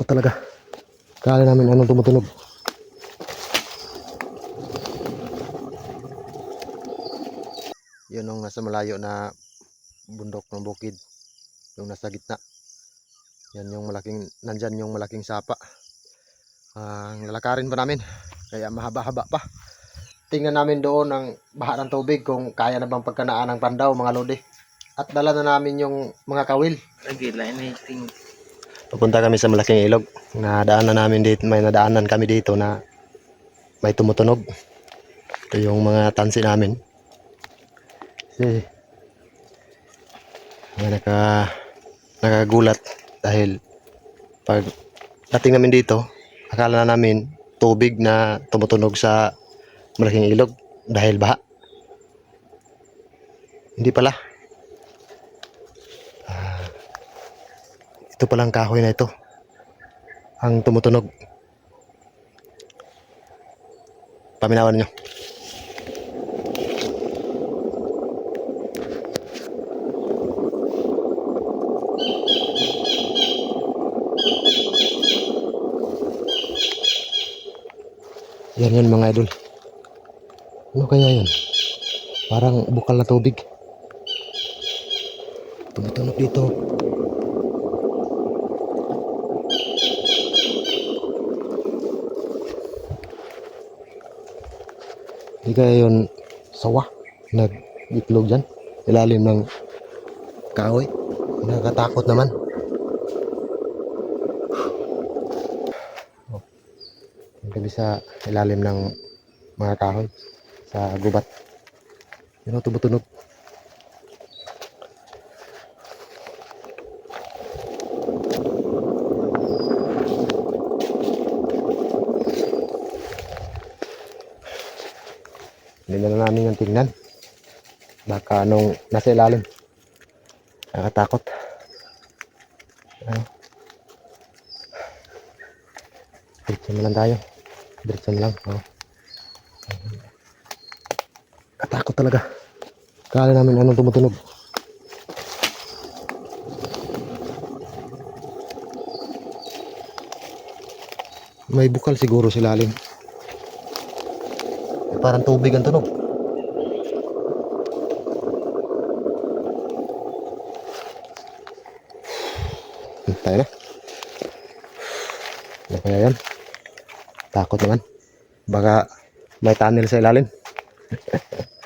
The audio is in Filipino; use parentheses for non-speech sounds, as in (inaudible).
Katakot talaga. Kala namin anong tumutunog. Yun yung nasa malayo na bundok ng bukid. Yung nasa gitna. Yan yung malaking, nandyan yung malaking sapa. Ang lalakarin pa namin. Kaya mahaba-haba pa. Tingnan namin doon ang baha ng tubig kung kaya na bang pagkanaan ng pandaw mga lodi. At dala na namin yung mga kawil. Lagi lain na ting. Pupunta kami sa malaking ilog. Nadaanan namin dito, may nadaanan kami dito na may tumutunog. Ito yung mga tansi namin. Kasi may naka, nakagulat dahil pag dating namin dito, akala na namin tubig na tumutunog sa malaking ilog dahil baha. Hindi pala. Ito palang kahoy na ito. Ang tumutunog. Paminawan nyo. Yan yan mga idol. Ano kaya yan? Parang bukal na tubig. Tumutunog dito. Kaya yun sawa. Nag-itlog dyan. Ilalim ng kahoy. Nakakatakot naman. Oh. Gabi sa ilalim ng mga kahoy. Sa gubat. Yun ang tumutunog. Hindi na namin yung tingnan. Baka anong nasa ilalim. Nakakatakot. Ano? Diretso na lang tayo. Diretso na lang. Oh. Katakot talaga. Kala namin anong tumutunog. May bukal siguro sa ilalim. Parang tubig ang tunog. Tayo na. Ano kaya yan? Takot naman. Baka may tunnel sa ilalim. (laughs)